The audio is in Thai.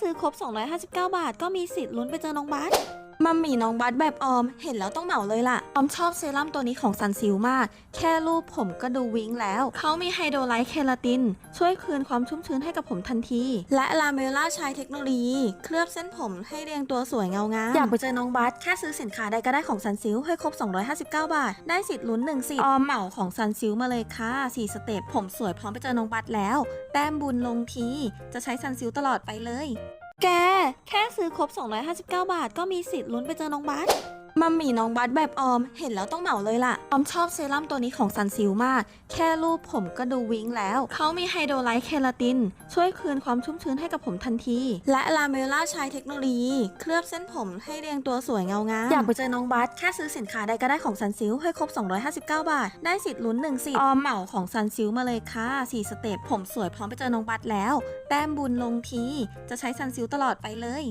ซื้อครบ 259 บาท ก็มีสิทธิ์ลุ้นไปเจอน้องบัส มัมมี่น้องบัสแบบออม เห็นแล้วต้องเหมาเลยล่ะ ออมชอบเซรั่มตัวนี้ของซันซิลมาก แค่รูปผมก็ดูวิ้งแล้ว เขามีไฮโดรไลท์เคลาติน ช่วยคืนความชุ่มชื้นให้กับผมทันที และลาเมล่าใช้เทคโนโลยี เคลือบเส้นผมให้เรียงตัวสวยเงางามอยากไปเจอน้องบัสแค่ซื้อสินค้าใดก็ได้ของซันซิลให้ครบ 259 บาท ได้สิทธิ์ลุ้น1สิทธิ์ออมเหมาของซันซิลมาเลยค่ะ4สเต็ปผมสวยพร้อมไปเจอน้องบัสแล้ว แต้มบุญลงที จะใช้ซันซิลตลอดไปเลย แก แค่ซื้อครบ 259 บาท ก็มีสิทธิ์ลุ้นไปเจอน้องบัส มัมมี่น้องบัสแบบออม เห็นแล้วต้องเหมาเลยล่ะ ออมชอบเซรั่มตัวนี้ของซันซิลมาก แค่รูปผมก็ดูวิ้งแล้ว เขามีไฮโดรไลท์เคลาติน ช่วยคืนความชุ่มชื้นให้กับผมทันที และลาเมล่าใช้เทคโนโลยี เคลือบเส้นผมให้เรียงตัวสวยเงางาม อยากไปเจอน้องบัสแค่ซื้อสินค้าใดก็ได้ของซันซิลให้ครบ 259 บาท ได้สิทธิ์ลุ้น1สิทธิ์ออมเหมาของซันซิลมาเลยค่ะ4สเต็ปผมสวยพร้อมไปเจอน้องบัสแล้ว แต้มบุญลงที จะใช้ซันซิลตลอดไปเลย